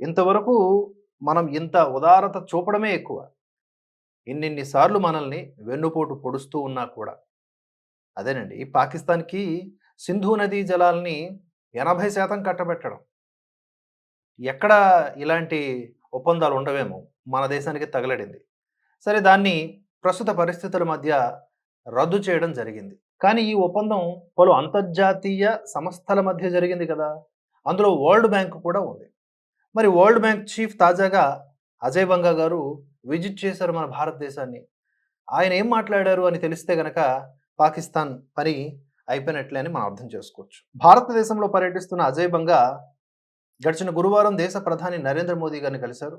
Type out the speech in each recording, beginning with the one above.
ఇంతవరకు మనం ఇంత ఉదారత చూపడమే ఎక్కువ. ఇన్నిన్ని సార్లు మనల్ని వెన్నుపోటు పొడుస్తూ ఉన్నా కూడా. అదేనండి ఈ పాకిస్తాన్కి సింధు నదీ జలాల్ని ఎనభై శాతం కట్టబెట్టడం. ఎక్కడ ఇలాంటి ఒప్పందాలు ఉండవేమో మన దేశానికి తగలడింది. సరే దాన్ని ప్రస్తుత పరిస్థితుల మధ్య రద్దు చేయడం జరిగింది. కానీ ఈ ఒప్పందం పలు అంతర్జాతీయ సంస్థల మధ్య జరిగింది కదా! అందులో వరల్డ్ బ్యాంక్ కూడా ఉంది. మరి వరల్డ్ బ్యాంక్ చీఫ్ తాజాగా అజయ్ బంగా గారు విజిట్ చేశారు మన భారతదేశాన్ని. ఆయన ఏం మాట్లాడారు అని తెలిస్తే గనక పాకిస్తాన్ పని అయిపోయినట్లే అని మనం అర్థం చేసుకోవచ్చు. భారతదేశంలో పర్యటిస్తున్న అజయ్ బంగా గడిచిన గురువారం దేశ ప్రధాని నరేంద్ర మోదీ గారిని కలిశారు.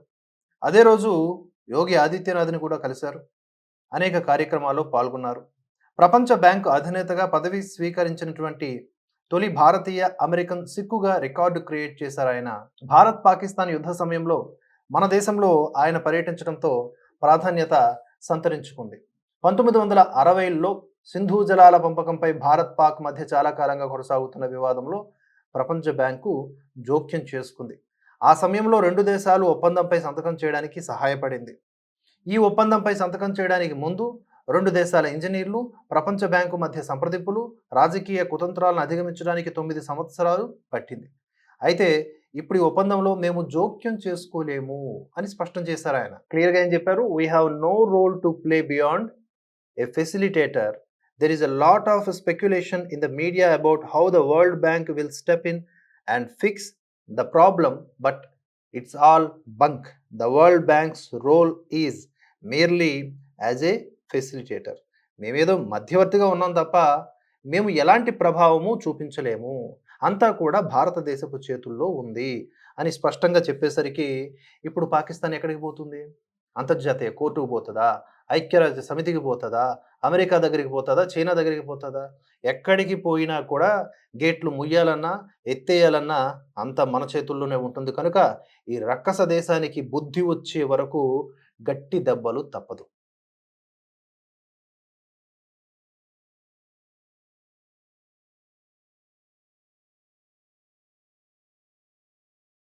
అదే రోజు యోగి ఆదిత్యనాథ్ని కూడా కలిశారు. అనేక కార్యక్రమాల్లో పాల్గొన్నారు. ప్రపంచ బ్యాంకు అధినేతగా పదవి స్వీకరించినటువంటి తొలి భారతీయ అమెరికన్ సిక్కుగా రికార్డు క్రియేట్ చేశారు ఆయన. భారత్ పాకిస్తాన్ యుద్ధ సమయంలో మన దేశంలో ఆయన పర్యటించడంతో ప్రాధాన్యత సంతరించుకుంది. పంతొమ్మిది వందల అరవైలో సింధు జలాల పంపకంపై భారత్ పాక్ మధ్య చాలా కాలంగా కొనసాగుతున్న వివాదంలో ప్రపంచ బ్యాంకు జోక్యం చేసుకుంది. ఆ సమయంలో రెండు దేశాలు ఒప్పందంపై సంతకం చేయడానికి సహాయపడింది. ఈ ఒప్పందంపై సంతకం చేయడానికి ముందు రెండు దేశాల ఇంజనీర్లు ప్రపంచ బ్యాంకు మధ్య సంప్రదింపులు రాజకీయ కుతంత్రాలను అధిగమించడానికి తొమ్మిది సంవత్సరాలు పట్టింది. అయితే ఇప్పుడు ఈ ఒప్పందంలో మేము జోక్యం చేసుకోలేము అని స్పష్టం చేశారు ఆయన. క్లియర్గా ఏం చెప్పారు? We have no role to play beyond a facilitator there is a lot of speculation in the media about how the World Bank will step in and fix the problem but it's all bunk the World Bank's role is merely as a facilitator మేమేదో మధ్యవర్తిగా ఉన్నాం తప్ప మేము ఎలాంటి ప్రభావము చూపించలేము. అంతా కూడా భారతదేశపు చేతుల్లో ఉంది అని స్పష్టంగా చెప్పేసరికి ఇప్పుడు పాకిస్తాన్ ఎక్కడికి పోతుంది? అంతర్జాతీయ కోర్టుకు పోతుందా? ఐక్యరాజ్య సమితికి పోతుందా? అమెరికా దగ్గరికి పోతుందా? చైనా దగ్గరికి పోతుందా? ఎక్కడికి పోయినా కూడా గేట్లు ముయ్యాలన్నా ఎత్తేయాలన్నా అంత మన చేతుల్లోనే ఉంటుంది. కనుక ఈ రక్కస దేశానికి బుద్ధి వచ్చే వరకు గట్టి దెబ్బలు తప్పదు.